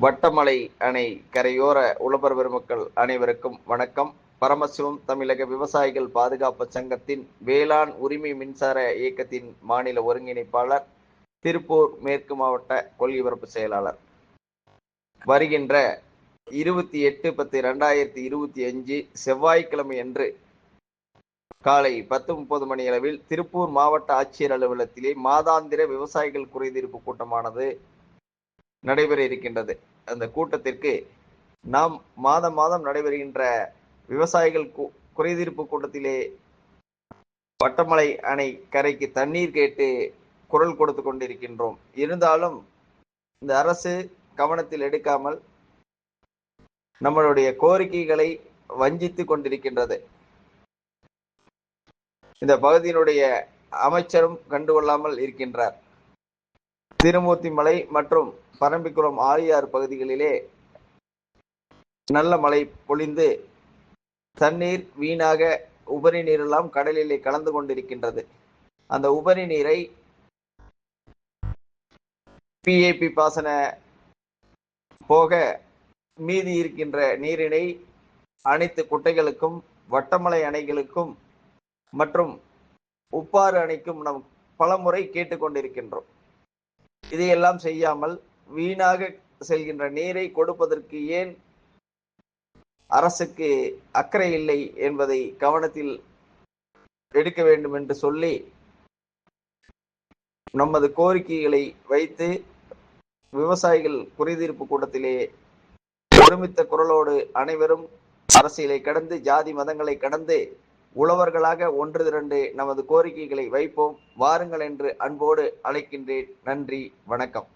வட்டமலை அணை கரையோர உழவர் பெருமக்கள் அனைவருக்கும் வணக்கம். பரமசிவம் தமிழக விவசாயிகள் பாதுகாப்பு சங்கத்தின் வேளாண் உரிமை மின்சார இயக்கத்தின் மாநில ஒருங்கிணைப்பாளர் திருப்பூர் மேற்கு மாவட்ட கொள்கைபரப்பு செயலாளர். வருகின்ற இருபத்தி எட்டு பத்து இரண்டாயிரத்தி இருபத்தி அஞ்சு செவ்வாய்க்கிழமை அன்று காலை பத்து முப்பது மணி அளவில் திருப்பூர் மாவட்ட ஆட்சியர் அலுவலகத்திலே மாதாந்திர விவசாயிகள் குறைதீர்ப்பு கூட்டமானது நடைபெற இருக்கின்றது. அந்த கூட்டத்திற்கு நாம் மாதம் மாதம் நடைபெறுகின்ற விவசாயிகள் குறைதீர்ப்பு கூட்டத்திலே வட்டமலை அணை கரைக்கு தண்ணீர் கேட்டு குரல் கொடுத்து கொண்டிருக்கின்றோம். இருந்தாலும் இந்த அரசு கவனத்தில் எடுக்காமல் நம்மளுடைய கோரிக்கைகளை வஞ்சித்து கொண்டிருக்கின்றது. இந்த பகுதியினுடைய அமைச்சரும் கண்டுகொள்ளாமல் இருக்கின்றார். திருமூர்த்திமலை மற்றும் பரம்பிக்குளம் ஆழியார் பகுதிகளிலே நல்ல மழை பொழிந்து தண்ணீர் வீணாக உபரி நீரெல்லாம் கடலிலே கலந்து கொண்டிருக்கின்றது. அந்த உபரி நீரை பிஏபி பாசன போக மீதி இருக்கின்ற நீரினை அனைத்து குட்டைகளுக்கும் வட்டமலை அணைகளுக்கும் மற்றும் உப்பாறு அணைக்கும் நாம் பலமுறை கேட்டுக்கொண்டிருக்கின்றோம். இதையெல்லாம் செய்யாமல் வீணாக செல்கின்ற நீரை கொடுப்பதற்கு ஏன் அரசுக்கு அக்கறை இல்லை என்பதை கவனத்தில் எடுக்க வேண்டும் என்று சொல்லி நமது கோரிக்கைகளை வைத்து விவசாயிகள் குறைதீர்ப்பு கூட்டத்திலே ஒருமித்த குரலோடு அனைவரும் அரசியலை கடந்து ஜாதி மதங்களை கடந்து உழவர்களாக ஒன்று திரண்டு நமது கோரிக்கைகளை வைப்போம். வாருங்கள் என்று அன்போடு அழைக்கின்றேன். நன்றி. வணக்கம்.